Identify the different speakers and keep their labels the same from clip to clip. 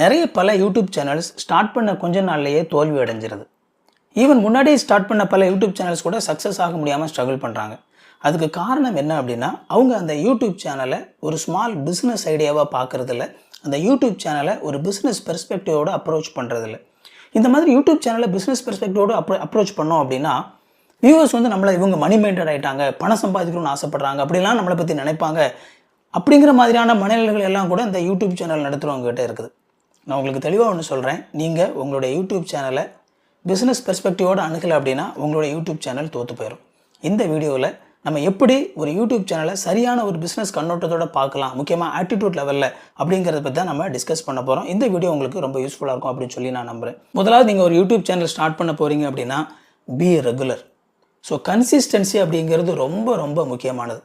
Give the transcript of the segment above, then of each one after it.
Speaker 1: நிறைய பல YouTube channels start பண்ண கொஞ்ச நாள்லேயே தோல்வி அடைஞ்சிருது ஈவன் முன்னாடியே ஸ்டார்ட் பண்ண பல யூடியூப் சேனல்ஸ் கூட சக்ஸஸ் ஆக முடியாமல் ஸ்ட்ரகிள் பண்ணுறாங்க அதுக்கு காரணம் என்ன அப்படின்னா அவங்க அந்த யூடியூப் சேனலை ஒரு ஸ்மால் பிஸ்னஸ் ஐடியாவாக பார்க்குறதில்ல அந்த யூடியூப் சேனலை ஒரு பிஸ்னஸ் பெர்ஸ்பெக்டிவோடு அப்ரோச் பண்ணுறதில்ல இந்த மாதிரி யூடியூப் சேனலை பிஸ்னஸ் பெர்ஸ்பெக்டிவோடு அப்ரோ அப்ரோச் பண்ணோம் அப்படின்னா வியூவர்ஸ் வந்து நம்மளை இவங்க மணி மைண்டட் ஆகிட்டாங்க பணம் சம்பாதிக்கணும்னு ஆசைப்பட்றாங்க அப்படிலாம் நம்மளை பற்றி நினைப்பாங்க அப்படிங்கிற மாதிரியான மனநிலைகள் எல்லாம் கூட இந்த யூடியூப் சேனல் நடத்துகிறவங்ககிட்ட இருக்குது நான் உங்களுக்கு தெளிவாக ஒன்று சொல்கிறேன் நீங்கள் உங்களுடைய யூடியூப் சேனலை பிஸ்னஸ் பெர்ஸ்பெக்டிவோடு அணுகலை அப்படின்னா உங்களுடைய யூடியூப் சேனல் தோற்று போயிடும் இந்த வீடியோவில் நம்ம எப்படி ஒரு யூடியூப் சேனலை சரியான ஒரு பிஸ்னஸ் கண்ணோட்டத்தோட பார்க்கலாம் முக்கியமாக ஆட்டிடியூட் லெவலில் அப்படிங்கிறத பற்றி தான் நம்ம டிஸ்கஸ் பண்ண போகிறோம் இந்த வீடியோ உங்களுக்கு ரொம்ப யூஸ்ஃபுல்லாக இருக்கும் அப்படின்னு சொல்லி நான் நம்புகிறேன் முதலாவது நீங்கள் ஒரு யூடியூப் சேனல் ஸ்டார்ட் பண்ண போகிறீங்க அப்படின்னா பி ரெகுலர் ஸோ கன்சிஸ்டன்சி அப்படிங்கிறது ரொம்ப ரொம்ப முக்கியமானது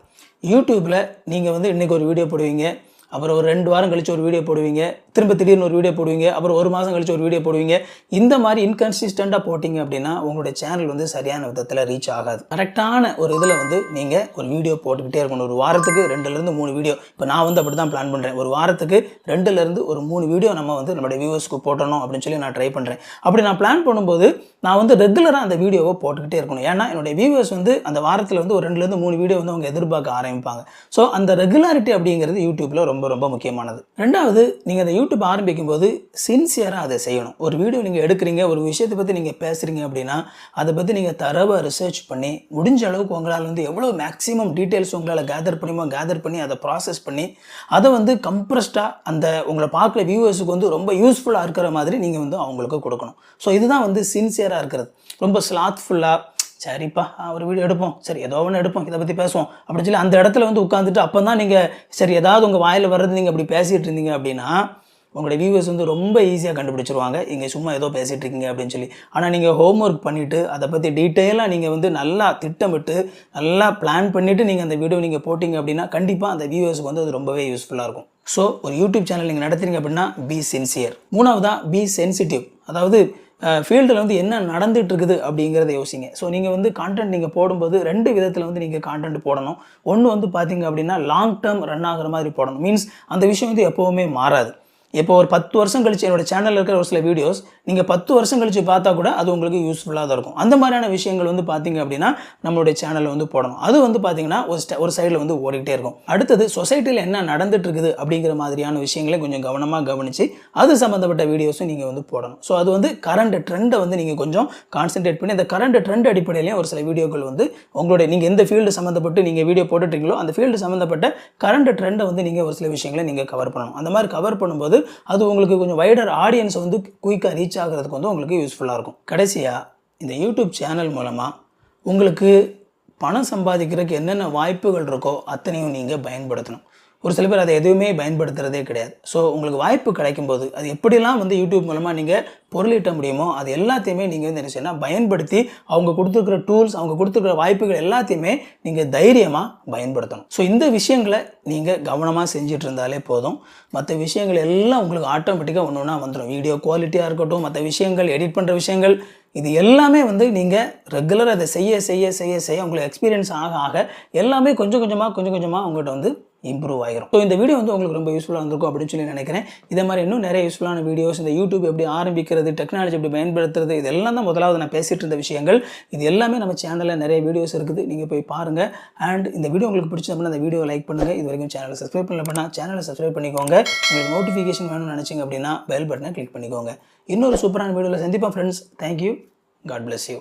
Speaker 1: யூடியூப்பில் நீங்கள் வந்து இன்றைக்கி ஒரு வீடியோ போடுவீங்க அப்புறம் ஒரு ரெண்டு வாரம் கழித்து ஒரு வீடியோ போடுவீங்க திரும்ப திடீர்னு ஒரு வீடியோ போடுவீங்க அப்புறம் ஒரு மாதம் கழித்து ஒரு வீடியோ போடுவீங்க இந்த மாதிரி இன்கன்சிஸ்டண்ட்டாக போட்டிங்க அப்படின்னா உங்களுடைய சேனல் வந்து சரியான விதத்தில் ரீச் ஆகாது கரெக்டான ஒரு இதில் வந்து நீங்கள் ஒரு வீடியோ போட்டுக்கிட்டே இருக்கணும் ஒரு வாரத்துக்கு ரெண்டுலேருந்து மூணு வீடியோ இப்போ நான் வந்து அப்படி தான் பிளான் பண்ணுறேன் ஒரு வாரத்துக்கு ரெண்டுலேருந்து ஒரு மூணு வீடியோ நம்ம வந்து நம்மளுடைய வியூவர்ஸ்க்கு போட்டணும் அப்படின்னு சொல்லி நான் ட்ரை பண்ணுறேன் அப்படி நான் பிளான் பண்ணும்போது நான் வந்து ரெகுலராக அந்த வீடியோவை போட்டுக்கிட்டே இருக்கணும் ஏன்னா என்னுடைய வியூவர்ஸ் வந்து அந்த வாரத்தில் வந்து ஒரு ரெண்டுலேருந்து மூணு வீடியோ வந்து அவங்க எதிர்பார்க்க ஆரம்பிப்பாங்க ஸோ அந்த ரெகுலாரிட்டி அப்படிங்கிறது யூடியூப்பில் ரொம்ப ரொம்ப ரொம்ப முக்கியமானது ரெண்டாவது நீங்கள் அந்த யூடியூப் ஆரம்பிக்கும் போது சின்சியராக அதை செய்யணும் ஒரு வீடியோ நீங்கள் எடுக்கிறீங்க ஒரு விஷயத்தை பற்றி நீங்கள் பேசுகிறீங்க அப்படின்னா அதை பற்றி நீங்கள் தரவாக ரிசர்ச் பண்ணி முடிஞ்ச அளவுக்கு உங்களால் வந்து எவ்வளோ மேக்ஸிமம் டீட்டெயில்ஸ் உங்களால் கேதர் பண்ணியுமோ கேதர் பண்ணி அதை ப்ராசஸ் பண்ணி அதை வந்து கம்ப்ரஸ்டாக அந்த உங்களை பார்க்குற வியூவர்ஸுக்கு வந்து ரொம்ப யூஸ்ஃபுல்லாக இருக்கிற மாதிரி நீங்கள் வந்து அவங்களுக்கு கொடுக்கணும் ஸோ இதுதான் வந்து சின்சியராக இருக்கிறது ரொம்ப ஸ்லாத்ஃபுல்லாக சரிப்பா ஒரு வீடியோ எடுப்போம் சரி ஏதோ ஒன்று எடுப்போம் இதை பற்றி பேசுவோம் அப்படின்னு சொல்லி அந்த இடத்துல வந்து உட்காந்துட்டு அப்போ தான் நீங்கள் சரி ஏதாவது உங்கள் வாயில் வர்றது நீங்கள் அப்படி பேசிகிட்டு இருந்தீங்க அப்படின்னா உங்களுடைய வியூவர்ஸ் வந்து ரொம்ப ஈஸியாக கண்டுபிடிச்சிருவாங்க இங்கே சும்மா ஏதோ பேசிகிட்டு இருக்கீங்க அப்படின்னு சொல்லி ஆனால் நீங்கள் ஹோம் ஒர்க் பண்ணிவிட்டு அதை பற்றி டீட்டெயிலாக நீங்கள் வந்து நல்லா திட்டமிட்டு நல்லா பிளான் பண்ணிவிட்டு நீங்கள் அந்த வீடியோ நீங்கள் போட்டிங்க அப்படின்னா கண்டிப்பாக அந்த வியூவர்ஸுக்கு வந்து அது ரொம்பவே யூஸ்ஃபுல்லாக இருக்கும் ஸோ ஒரு யூடியூப் சேனல் நீங்கள் நடத்துறீங்க அப்படின்னா பி சின்சியர் மூணாவதாக பி சென்சிட்டிவ் அதாவது ஃபீல்டில் வந்து என்ன நடந்துட்டு இருக்குது அப்படிங்கிறத யோசிங்க ஸோ நீங்கள் வந்து கான்டென்ட் நீங்கள் போடும்போது ரெண்டு விதத்தில் வந்து நீங்கள் கான்டென்ட் போடணும் ஒன்று வந்து பார்த்தீங்க அப்படின்னா லாங் டேர்ம் ரன் ஆகிற மாதிரி போடணும் மீன்ஸ் அந்த விஷயம் வந்து எப்போவுமே மாறாது இப்போ ஒரு பத்து வருஷம் கழிச்சு என்னோட சேனலில் இருக்கிற ஒரு சில வீடியோஸ் நீங்கள் பத்து வருஷம் கழிச்சு பார்த்தா கூட அது உங்களுக்கு யூஸ்ஃபுல்லாக தான் இருக்கும் அந்த மாதிரியான விஷயங்கள் வந்து பார்த்தீங்க அப்படின்னா நம்மளுடைய சேனலில் வந்து போடணும் அது வந்து பார்த்தீங்கன்னா ஒரு ஸ்ட ஒரு சைடில் வந்து ஓடிக்கிட்டே இருக்கும் அடுத்தது சொசைட்டியில் என்ன நடந்துட்டு இருக்குது அப்படிங்கிற மாதிரியான விஷயங்களை கொஞ்சம் கவனமாக கவனித்து அது சம்மந்தப்பட்ட வீடியோஸும் நீங்கள் வந்து போடணும் ஸோ அது வந்து கரண்ட் ட்ரெண்டை வந்து நீங்கள் கொஞ்சம் கான்சென்ட்ரேட் பண்ணி அந்த கரண்ட் ட்ரெண்ட் அடிப்படையிலையும் ஒரு சில வீடியோக்கள் வந்து உங்களுடைய நீங்கள் எந்த ஃபீல்டு சம்மந்தப்பட்டு நீங்கள் வீடியோ போட்டுட்டீங்களோ அந்த ஃபீல்டு சம்மந்தப்பட்ட கரண்ட் ட்ரெண்டை வந்து நீங்கள் ஒரு சில விஷயங்களை நீங்கள் கவர் பண்ணணும் அந்த மாதிரி கவர் பண்ணும்போது அது உங்களுக்கு கொஞ்சம் வைடர் ஆடியன்ஸ் வந்து குயிக்காக ரீச் ஆகிறதுக்கு வந்து உங்களுக்கு யூஸ்ஃபுல்லாக இருக்கும் கடைசியாக இந்த யூடியூப் சேனல் மூலமாக உங்களுக்கு பணம் சம்பாதிக்கிறதுக்கு என்னென்ன வாய்ப்புகள் இருக்கோ அத்தனையும் நீங்கள் பயன்படுத்தணும் ஒரு சில பேர் அதை எதுவுமே பயன்படுத்துகிறதே கிடையாது ஸோ உங்களுக்கு வாய்ப்பு கிடைக்கும் போது அது எப்படிலாம் வந்து யூடியூப் மூலமாக நீங்கள் பொருளிட்ட முடியுமோ அது எல்லாத்தையுமே நீங்கள் வந்து என்ன செய்யணும் பயன்படுத்தி அவங்க கொடுத்துருக்குற டூல்ஸ் அவங்க கொடுத்துருக்குற வாய்ப்புகள் எல்லாத்தையுமே நீங்கள் தைரியமாக பயன்படுத்தணும் ஸோ இந்த விஷயங்களை நீங்கள் கவனமாக செஞ்சுட்டு இருந்தாலே போதும் மற்ற விஷயங்கள் எல்லாம் உங்களுக்கு ஆட்டோமேட்டிக்காக ஒன்று ஒன்றா வந்துடும் வீடியோ குவாலிட்டியாக இருக்கட்டும் மற்ற விஷயங்கள் எடிட் பண்ணுற விஷயங்கள் இது எல்லாமே வந்து நீங்கள் ரெகுலர் அதை செய்ய செய்ய செய்ய செய்ய உங்களுக்கு எக்ஸ்பீரியன்ஸ் ஆக ஆக எல்லாமே கொஞ்சம் கொஞ்சமாக கொஞ்சம் கொஞ்சமாக உங்கள்கிட்ட வந்து இம்ப்ரூவ் ஆகிரும் ஸோ இந்த வீடியோ வந்து உங்களுக்கு ரொம்ப யூஸ்ஃபுல்லாக இருந்திருக்கும் அப்படின்னு சொல்லி நினைக்கிறேன் இதே மாதிரி இன்னும் நிறைய யூஸ்ஃபுல்லான வீடியோஸ் இந்த யூடியூப் எப்படி ஆரம்பிக்கிறது டெக்னாலஜி எப்படி பயன்படுத்துறது இதெல்லாம் தான் முதலாவது நான் பேசிகிட்டு இருந்த விஷயங்கள் இது எல்லாமே நம்ம சேனலில் நிறைய வீடியோஸ் இருக்குது நீங்கள் போய் பாருங்கள் அண்ட் இந்த வீடியோ உங்களுக்கு பிடிச்சதுனா அந்த வீடியோ லைக் பண்ணுங்கள் இது வரைக்கும் சேனலை சப்ஸ்கிரைப் பண்ணல பண்ணால் சேனலை சப்ஸ்கிரைப் பண்ணிக்கோங்க உங்களுக்கு நோட்டிஃபிகேஷன் வேணும்னு நினச்சிங்க அப்படின்னா பெல் பட்டனை கிளிக் பண்ணிக்கோங்க இன்னொரு சூப்பரான வீடியோவில் சந்திப்போம் friends thank you God bless you